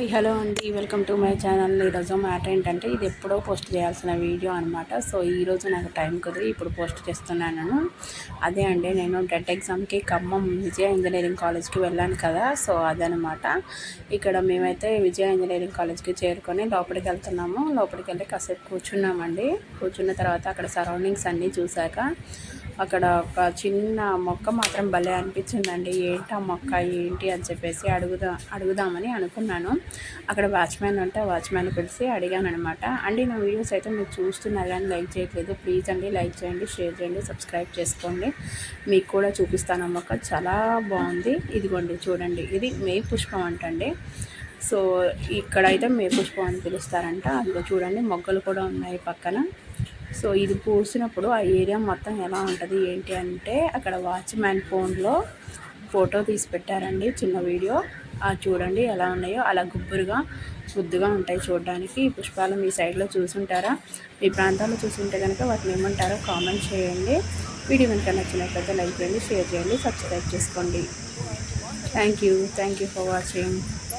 Hi hello అండి. Welcome to my channel. ఈరోజు matter ఏంటంటే ఇది ఎప్పుడో పోస్ట్ చేయాల్సిన వీడియో అనమాట సో ఈరోజు నాకు టైం కుదిరి ఇప్పుడు పోస్ట్ చేస్తున్నాను. అదే అండి నేను టెట్ ఎగ్జామ్కి ఖమ్మం విజయ ఇంజనీరింగ్ కాలేజ్కి వెళ్ళాను కదా. సో అదనమాట ఇక్కడ మేమైతే విజయ ఇంజనీరింగ్ కాలేజ్కి చేరుకొని లోపలికి వెళ్తున్నాము. లోపలికి వెళ్ళి కాసేపు కూర్చున్నామండి. కూర్చున్న తర్వాత అక్కడ సరౌండింగ్స్ అన్నీ చూశాక అక్కడ ఒక చిన్న మొక్క మాత్రం భలే అనిపించిందండి. ఏంటి ఆ మొక్క? ఏంటి అని చెప్పేసి అడుగుదా అడుగుదామని అనుకున్నాను. అక్కడ వాచ్మెన్ ఉంటే వాచ్మెన్ పిలిచి అడిగాను అనమాట అండి నా వీడియోస్ అయితే మీరు చూస్తున్నారు కానీ లైక్ చేయట్లేదు. ప్లీజ్ అండి లైక్ చేయండి షేర్ చేయండి సబ్స్క్రైబ్ చేసుకోండి. మీకు కూడా చూపిస్తాను ఆ మొక్క. చాలా బాగుంది. ఇదిగోండి చూడండి. ఇది మే పుష్పం అంటండి. సో ఇక్కడైతే మే పుష్పం అని పిలుస్తారంట. అందులో చూడండి మొగ్గలు కూడా ఉన్నాయి పక్కన. సో ఇది పూసినప్పుడు ఆ ఏరియా మొత్తం ఎలా ఉంటుంది ఏంటి అంటే అక్కడ వాచ్మ్యాన్ ఫోన్లో ఫోటో తీసి పెట్టారండి చిన్న వీడియో. ఆ చూడండి ఎలా ఉన్నాయో. అలా గుబ్బురుగా ముద్దుగా ఉంటాయి చూడడానికి. ఈ పుష్పాలు మీ సైడ్లో చూసుంటారా? మీ ప్రాంతాల్లో చూసుంటే కనుక వాటిని ఏమంటారో కామెంట్ చేయండి. వీడియో కనుక నచ్చినట్లయితే లైక్ చేయండి షేర్ చేయండి సబ్స్క్రైబ్ చేసుకోండి. Thank you thank you for watching.